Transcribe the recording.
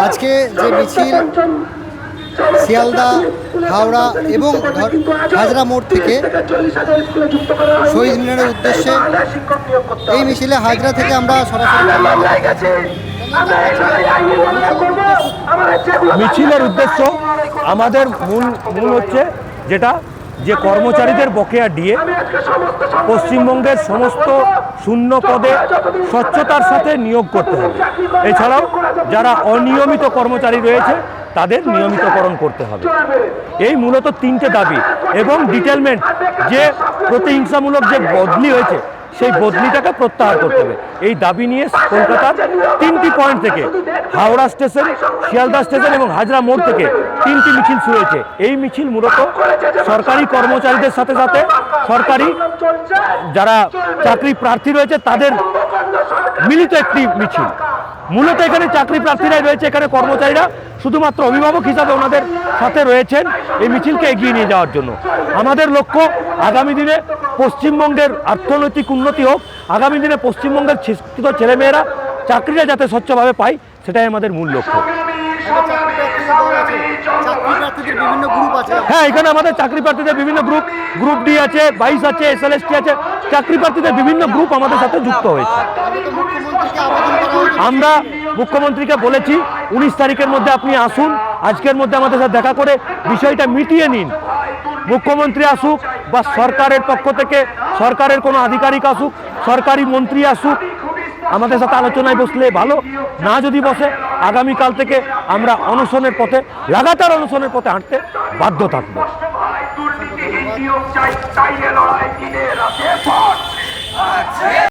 আজকে যে মিছিল শিয়ালদা হাওড়া এবং হাজরা মোড় থেকে শহীদ মিনারের উদ্দেশ্যে এই মিছিলে হাজরা থেকে আমরা সরাসরি মিছিলের উদ্দেশ্য আমাদের মূল মূল হচ্ছে যেটা যে কর্মচারীদের বকেয়া দিয়ে পশ্চিমবঙ্গের সমস্ত শূন্য পদে স্বচ্ছতার সাথে নিয়োগ করতে হবে। এছাড়াও যারা অনিয়মিত কর্মচারী রয়েছে তাদের নিয়মিতকরণ করতে হবে। এই মূলত তিনটে দাবি এবং ডিটেলমেন্ট যে প্রতিহিংসামূলক যে বদলি হয়েছে সেই বদলিটাকে প্রত্যাহার করতে হবে। এই দাবি নিয়ে কলকাতার তিনটি পয়েন্ট থেকে হাওড়া স্টেশন, শিয়ালদা স্টেশন এবং হাজরা মোড় থেকে তিনটি মিছিল শুরু হয়েছে। এই মিছিল মূলত সরকারি কর্মচারীদের সাথে সাথে সরকারি যারা চাকরি প্রার্থী রয়েছে, তাদের মিলিত একটি মিছিল। মূলত এখানে চাকরি প্রার্থীরাই রয়েছে এখানে কর্মচারীরা। শুধুমাত্র অভিভাবক হিসাবে ওনাদের সাথে রয়েছেন এই মিছিলকে এগিয়ে নিয়ে যাওয়ার জন্য। আমাদের লক্ষ্য আগামী দিনে পশ্চিমবঙ্গের অর্থনৈতিক উন্নতি হোক, আগামী দিনে পশ্চিমবঙ্গের শিক্ষিত ছেলেমেয়েরা চাকরিটা যাতে স্বচ্ছভাবে পায়, সেটাই আমাদের মূল লক্ষ্য। হ্যাঁ এখানে আমাদের চাকরি প্রার্থীদের বিভিন্ন গ্রুপ গ্রুপ ডি আছে বাইশ আছে এস এল আছে। চাকরি প্রার্থীদের বিভিন্ন গ্রুপ আমাদের সাথে যুক্ত হয়েছে। আমরা মুখ্যমন্ত্রীকে বলেছি, উনিশ তারিখের মধ্যে আপনি আসুন, আজকের মধ্যে আমাদের সাথে দেখা করে বিষয়টা মিটিয়ে নিন। মুখ্যমন্ত্রী আসুক বা সরকারের পক্ষ থেকে, সরকারের কোনো আধিকারিক আসুক, সরকারি মন্ত্রী আসুক, আমাদের সাথে আলোচনায় বসলে ভালো, না যদি বসে আগামীকাল থেকে আমরা অনশনের পথে লাগাতার অনশনের পথে হাঁটতে বাধ্য থাকব।